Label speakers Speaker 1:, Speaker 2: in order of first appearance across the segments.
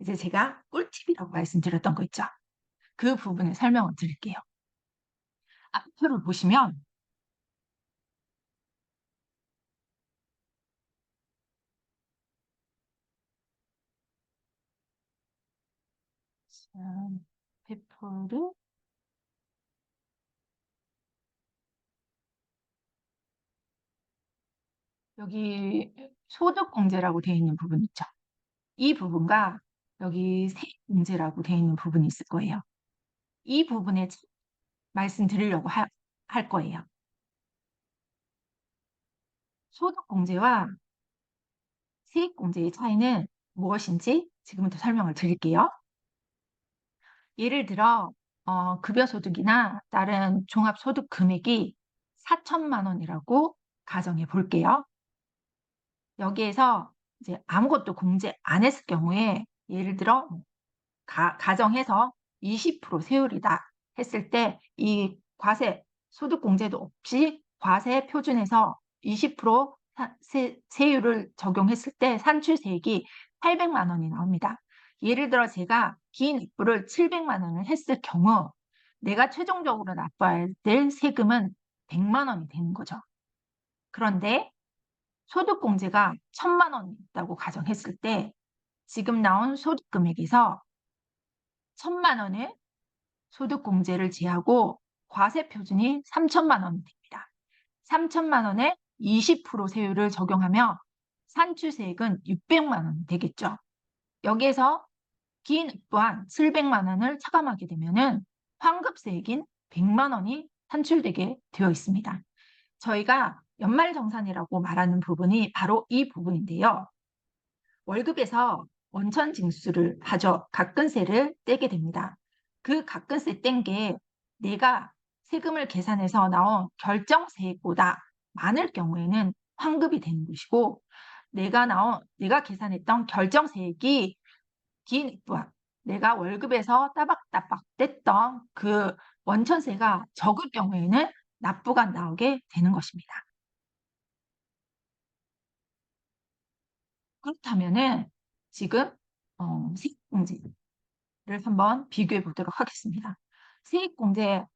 Speaker 1: 이제 제가 꿀팁이라고 말씀드렸던 거 있죠. 그 부분을 설명을 드릴게요. 앞표를 보시면 자, 배포를 여기 소득공제라고 되어 있는 부분 있죠. 이 부분과 여기 세액공제라고 되어 있는 부분이 있을 거예요. 이 부분에 말씀드리려고 하, 할 거예요. 소득공제와 세액공제의 차이는 무엇인지 지금부터 설명을 드릴게요. 예를 들어 어, 급여소득이나 다른 종합소득 금액이 4천만 원이라고 가정해 볼게요. 여기에서 이제 아무것도 공제 안 했을 경우에 예를 들어 가, 가정해서 20% 세율이다 했을 때 이 과세 소득 공제도 없이 과세 표준에서 20% 세, 세율을 적용했을 때 산출세액이 800만 원이 나옵니다. 예를 들어 제가 긴 입부를 700만 원을 했을 경우 내가 최종적으로 납부해야 될 세금은 100만 원이 되는 거죠. 그런데 소득공제가 1000만 원이 있다고 가정했을 때 지금 나온 소득 금액에서 1000만 원의 소득공제를 제하고 과세 표준이 3천만 원이 됩니다. 3천만 원에 20% 세율을 적용하며 산출세액은 600만 원이 되겠죠. 여기에서 긴 또한 700만 원을 차감하게 되면 환급세액인 100만 원이 산출되게 되어 있습니다. 저희가 연말정산이라고 말하는 부분이 바로 이 부분인데요. 월급에서 원천 징수를 하죠. 각근세를 떼게 됩니다. 그 각근세 뗀 게 내가 세금을 계산해서 나온 결정세액보다 많을 경우에는 환급이 되는 것이고 내가 나온 내가 계산했던 결정세액이 긴 내가 월급에서 따박따박 뗐던 그 원천세가 적을 경우에는 납부가 나오게 되는 것입니다. 그렇다면은 지금 어, 세액공제를 한번 비교해 보도록 하겠습니다. 세액공제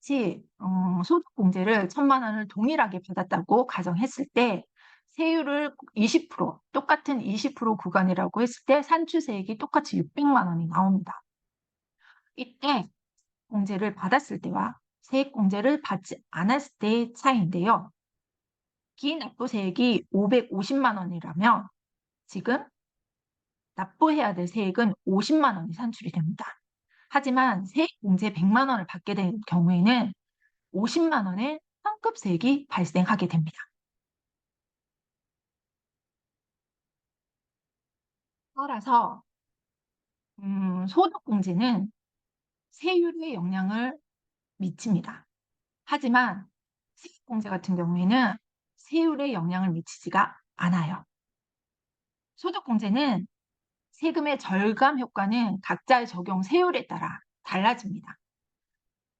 Speaker 1: 시 어, 소득공제를 천만 원을 동일하게 받았다고 가정했을 때 세율을 20% 똑같은 20% 구간이라고 했을 때 산출세액이 똑같이 600만 원이 나옵니다. 이때 공제를 받았을 때와 세액공제를 받지 않았을 때의 차이인데요. 긴 납부세액이 550만 원이라면 지금 납부해야 될 세액은 50만 원이 산출이 됩니다. 하지만 세액 공제 100만 원을 받게 된 경우에는 50만 원의 환급세액이 발생하게 됩니다. 따라서 음, 소득 공제는 세율에 영향을 미칩니다. 하지만 세액 공제 같은 경우에는 세율에 영향을 미치지가 않아요. 소득공제는 세금의 절감 효과는 각자의 적용 세율에 따라 달라집니다.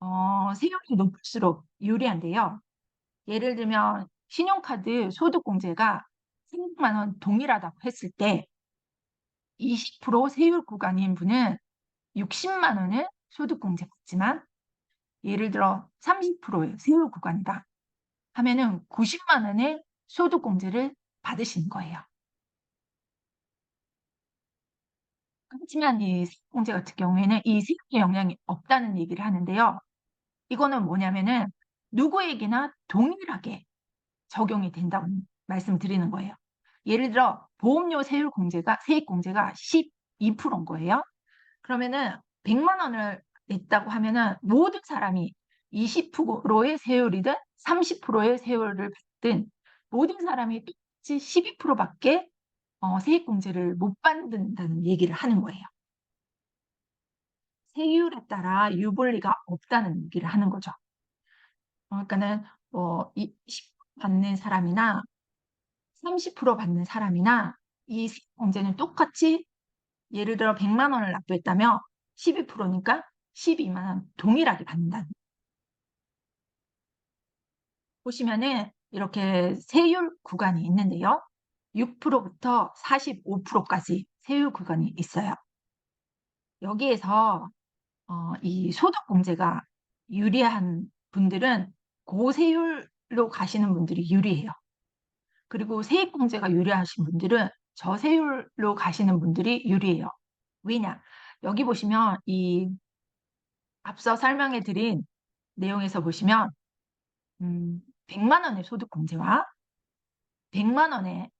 Speaker 1: 어, 세율이 높을수록 유리한데요. 예를 들면 신용카드 소득공제가 300만 원 동일하다고 했을 때 20% 세율 구간인 분은 60만 원을 소득공제 받지만 예를 들어 30%의 세율 구간이다 하면은 90만 원의 소득공제를 받으시는 거예요. 하지만 이 세액공제 같은 경우에는 이 세금의 영향이 없다는 얘기를 하는데요. 이거는 뭐냐면은 누구에게나 동일하게 적용이 된다고 말씀드리는 거예요. 예를 들어 보험료 세율 공제가 세액 공제가 12%인 거예요. 그러면은 100만 원을 냈다고 하면은 모든 사람이 20%의 세율이든 30%의 세율을 받든 모든 사람이 똑같이 12%밖에 어, 세액공제를 못 받는다는 얘기를 하는 거예요. 세율에 따라 유불리가 없다는 얘기를 하는 거죠. 어, 그러니까는 뭐20% 받는 사람이나 30% 받는 사람이나 이 세액공제는 똑같이 예를 들어 100만 원을 납부했다면 12%니까 12만 원 동일하게 받는다는 보시면은 이렇게 세율 구간이 있는데요. 6%부터 45%까지 세율 구간이 있어요. 여기에서 어, 이 소득공제가 유리한 분들은 고세율로 가시는 분들이 유리해요. 그리고 세액공제가 유리하신 분들은 저세율로 가시는 분들이 유리해요. 왜냐? 여기 보시면 이 앞서 설명해 드린 내용에서 보시면 음, 100만 원의 소득공제와 100만 원의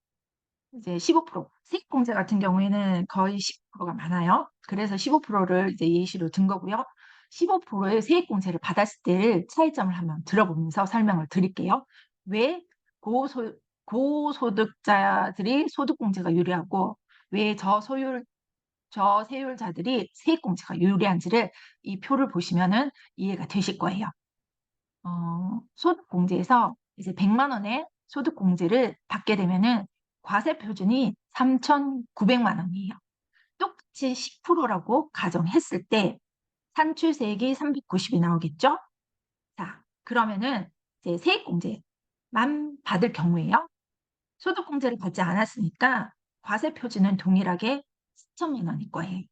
Speaker 1: 이제 15% 세액공제 같은 경우에는 거의 10%가 많아요. 그래서 15%를 이제 예시로 든 거고요. 15%의 세액공제를 받았을 때의 차이점을 한번 들어보면서 설명을 드릴게요. 왜 고소, 고소득자들이 소득공제가 유리하고 왜 저소율 저세율자들이 세액공제가 유리한지를 이 표를 보시면은 이해가 되실 거예요. 어, 소득공제에서 이제 100만 원의 소득공제를 받게 되면은 과세 표준이 3,900만 원이에요. 똑같이 10%라고 가정했을 때 산출세액이 390이 나오겠죠? 자, 그러면은 이제 세액공제만 받을 경우에요. 소득공제를 받지 않았으니까 과세 표준은 동일하게 4천만 원일 거예요.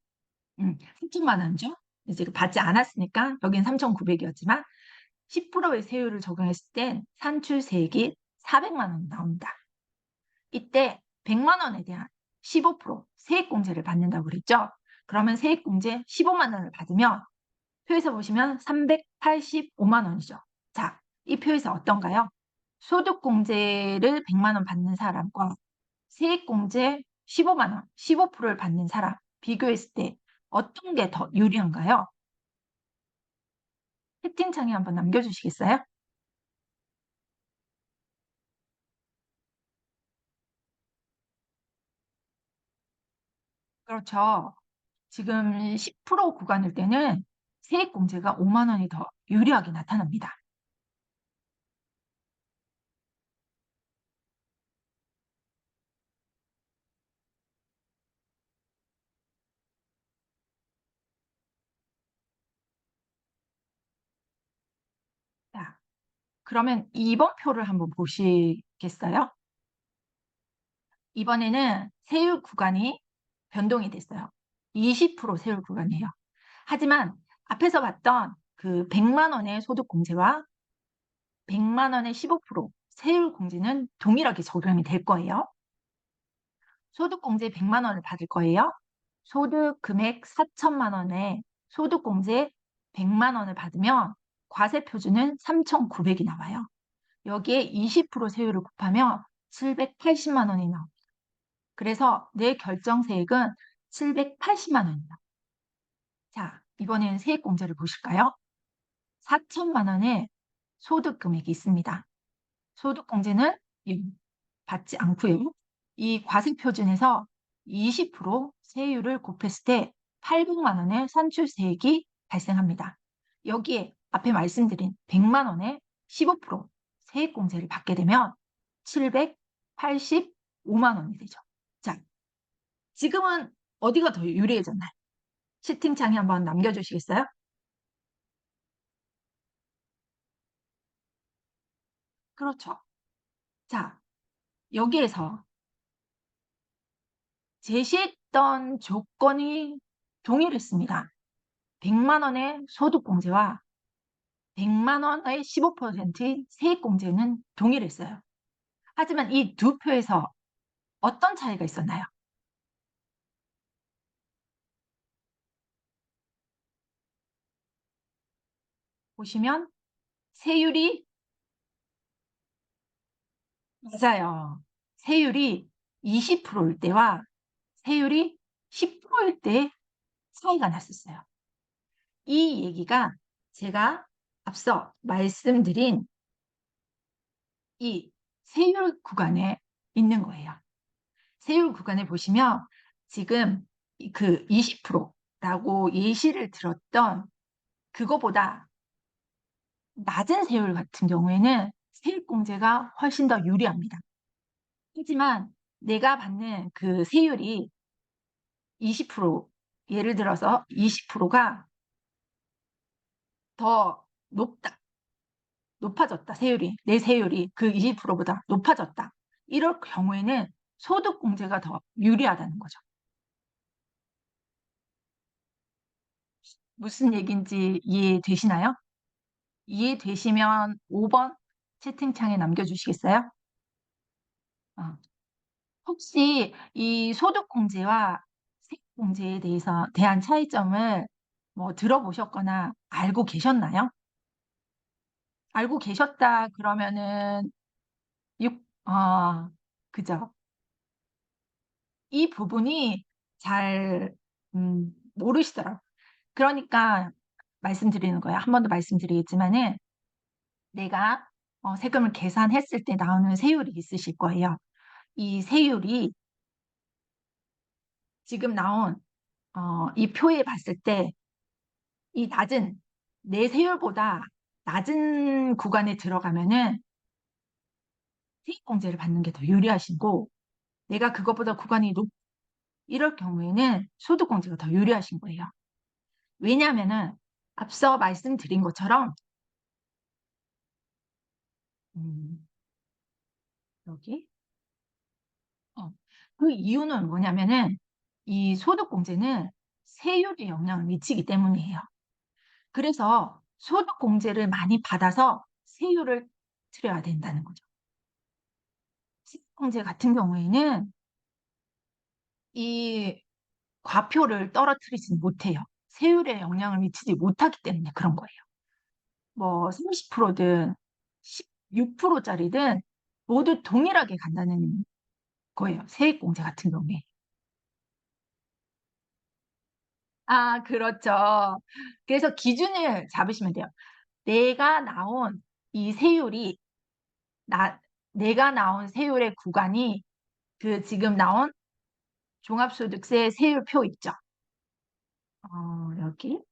Speaker 1: 음, 3천만 원이죠? 이제 받지 않았으니까 여긴 3,900이었지만 10%의 세율을 적용했을 땐 산출세액이 400만 원 나온다. 이때 100만 원에 대한 15% 세액공제를 받는다고 그랬죠? 그러면 세액공제 15만 원을 받으면 표에서 보시면 385만 원이죠. 자, 이 표에서 어떤가요? 소득공제를 100만 원 받는 사람과 세액공제 15만 원, 15%를 받는 사람 비교했을 때 어떤 게 더 유리한가요? 채팅창에 한번 남겨주시겠어요? 그렇죠. 지금 10% 구간일 때는 세액공제가 5만 원이 더 유리하게 나타납니다. 자, 그러면 2번 표를 한번 보시겠어요? 이번에는 세율 구간이 변동이 됐어요. 20% 세율 구간이에요. 하지만 앞에서 봤던 그 100만 원의 소득 공제와 100만 원의 15% 세율 공제는 동일하게 적용이 될 거예요. 소득 공제 100만 원을 받을 거예요. 소득 금액 4천만 원에 소득 공제 100만 원을 받으면 과세 표준은 3,900이 나와요. 여기에 20% 세율을 곱하면 780만 원이 나옵니다. 그래서 내 결정세액은 780만 원입니다. 자, 이번에는 세액공제를 보실까요? 4천만 원의 소득 금액이 있습니다. 소득공제는 받지 않고요. 이 과세표준에서 20% 세율을 곱했을 때 800만 원의 산출세액이 발생합니다. 여기에 앞에 말씀드린 100만 원의 15% 세액공제를 받게 되면 785만 원이 되죠. 자, 지금은 어디가 더 유리해졌나요? 채팅창에 한번 남겨주시겠어요? 그렇죠. 자, 여기에서 제시했던 조건이 동일했습니다. 100만 원의 소득공제와 100만 원의 15% 세액공제는 동일했어요. 하지만 이 두 표에서 어떤 차이가 있었나요? 보시면 세율이 맞아요. 세율이 20%일 때와 세율이 10%일 때 차이가 났었어요. 이 얘기가 제가 앞서 말씀드린 이 세율 구간에 있는 거예요. 세율 구간에 보시면 지금 그 20%라고 예시를 들었던 그거보다 낮은 세율 같은 경우에는 세액공제가 훨씬 더 유리합니다. 하지만 내가 받는 그 세율이 20% 예를 들어서 20%가 더 높다. 높아졌다. 세율이. 내 세율이 그 20%보다 높아졌다. 이럴 경우에는 소득공제가 더 유리하다는 거죠. 무슨 얘기인지 이해되시나요? 이해되시면 5번 채팅창에 남겨주시겠어요? 어. 혹시 이 소득공제와 세액공제에 대해서 대한 차이점을 뭐 들어보셨거나 알고 계셨나요? 알고 계셨다 그러면은 6, 아, 그죠. 이 부분이 잘 음, 모르시더라고요. 그러니까 말씀드리는 거예요. 한 번 더 말씀드리겠지만은 내가 어, 세금을 계산했을 때 나오는 세율이 있으실 거예요. 이 세율이 지금 나온 어, 이 표에 봤을 때 이 낮은 내 세율보다 낮은 구간에 들어가면은 세액공제를 받는 게 더 유리하시고 내가 그것보다 구간이 높 이럴 경우에는 소득공제가 더 유리하신 거예요. 왜냐하면은 앞서 말씀드린 것처럼 음, 여기 어, 그 이유는 뭐냐면은 이 소득공제는 세율에 영향을 미치기 때문이에요. 그래서 소득공제를 많이 받아서 세율을 틀어야 된다는 거죠. 세액공제 같은 경우에는 이 과표를 떨어뜨리지 못해요. 세율에 영향을 미치지 못하기 때문에 그런 거예요. 뭐 30%든 16%짜리든 모두 동일하게 간다는 거예요. 세액공제 같은 경우에. 아, 그렇죠. 그래서 기준을 잡으시면 돼요. 내가 나온 이 세율이 나 내가 나온 세율의 구간이 그 지금 나온 종합소득세 세율표 있죠. 어, 여기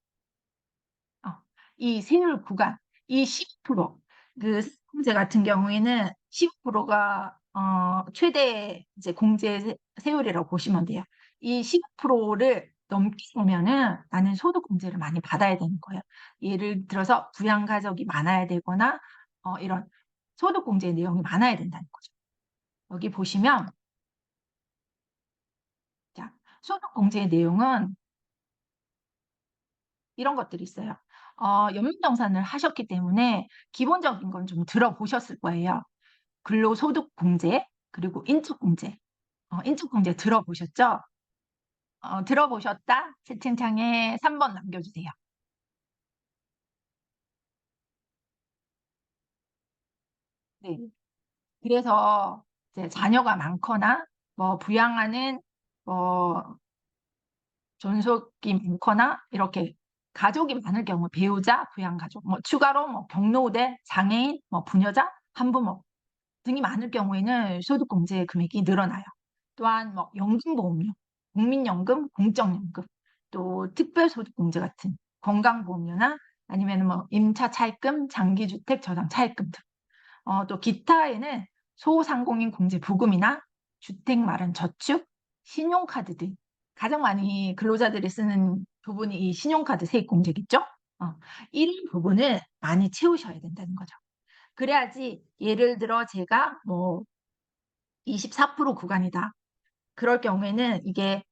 Speaker 1: 어, 이 세율 구간 이 10%, 그 세제 같은 경우에는 15%가 어, 최대 이제 공제 세- 세율이라고 보시면 돼요. 이 15%를 넘기면은 나는 소득 공제를 많이 받아야 되는 거예요. 예를 들어서 부양 가족이 많아야 되거나 어, 이런 소득 공제 내용이 많아야 된다는 거죠. 여기 보시면 자, 소득 공제 내용은 이런 것들이 있어요. 어, 연민정산을 하셨기 때문에 기본적인 건 좀 들어보셨을 거예요. 근로소득공제, 그리고 인적공제. 어, 인적공제 들어보셨죠? 어, 들어보셨다? 채팅창에 3번 남겨주세요. 네. 그래서 이제 자녀가 많거나 뭐 부양하는 뭐 존속이 많거나 이렇게 가족이 많을 경우 배우자, 부양가족, 뭐 추가로 뭐 경로우대, 장애인, 뭐 부녀자, 한부모 등이 많을 경우에는 소득공제 금액이 늘어나요. 또한 뭐 연금보험료, 국민연금, 공적연금, 또 특별소득공제 같은 건강보험료나 아니면 뭐 임차 차입금, 장기주택 저당 차입금 등. 어, 또 기타에는 소상공인 공제 부금이나 주택 마련 저축, 신용카드 등 가장 많이 근로자들이 쓰는 부분이 이 신용카드 세액 공제겠죠? 어, 이런 부분을 많이 채우셔야 된다는 거죠. 그래야지 예를 들어 제가 뭐 24% 구간이다. 그럴 경우에는 이게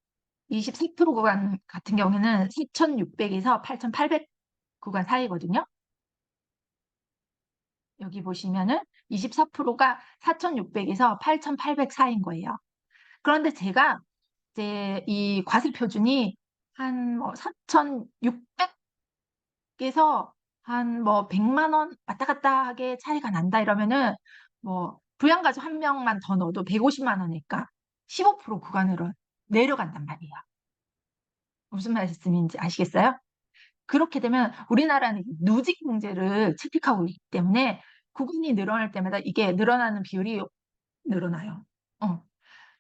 Speaker 1: 24% 구간 같은 경우에는 4,600에서 8,800 구간 사이거든요. 여기 보시면은 24%가 4,600에서 8,800 사이인 거예요. 그런데 제가 이제 이 과세 표준이 한뭐 4,600에서 한 뭐 100만 원 왔다 갔다 하게 차이가 난다 이러면은 뭐 부양가족 한 명만 더 넣어도 150만 원이니까 15% 구간으로 내려간단 말이에요. 무슨 말씀인지 아시겠어요? 그렇게 되면 우리나라는 누직 경제를 채택하고 있기 때문에 구간이 늘어날 때마다 이게 늘어나는 비율이 늘어나요. 어.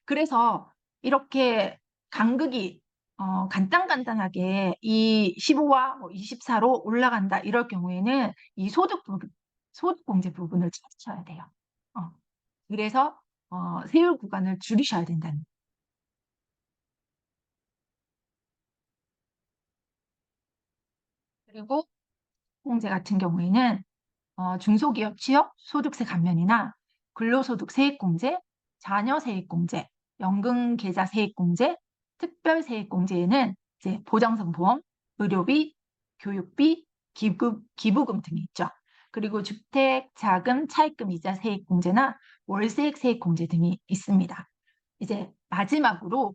Speaker 1: 그래서 이렇게 간극이 어, 간단간단하게 이 15와 뭐 24로 올라간다 이럴 경우에는 이 소득 부분, 소득 공제 부분을 찾으셔야 돼요. 어. 그래서 어, 세율 구간을 줄이셔야 된다는. 그리고 공제 같은 경우에는 어, 중소기업 취업 소득세 감면이나 근로소득 세액공제, 자녀 세액공제, 연금계좌 세액공제, 특별세액공제에는 이제 보장성 보험, 의료비, 교육비, 기부, 기부금 등이 있죠. 그리고 주택, 자금, 차입금, 이자 세액 공제나 월세액 세액 공제 등이 있습니다. 이제 마지막으로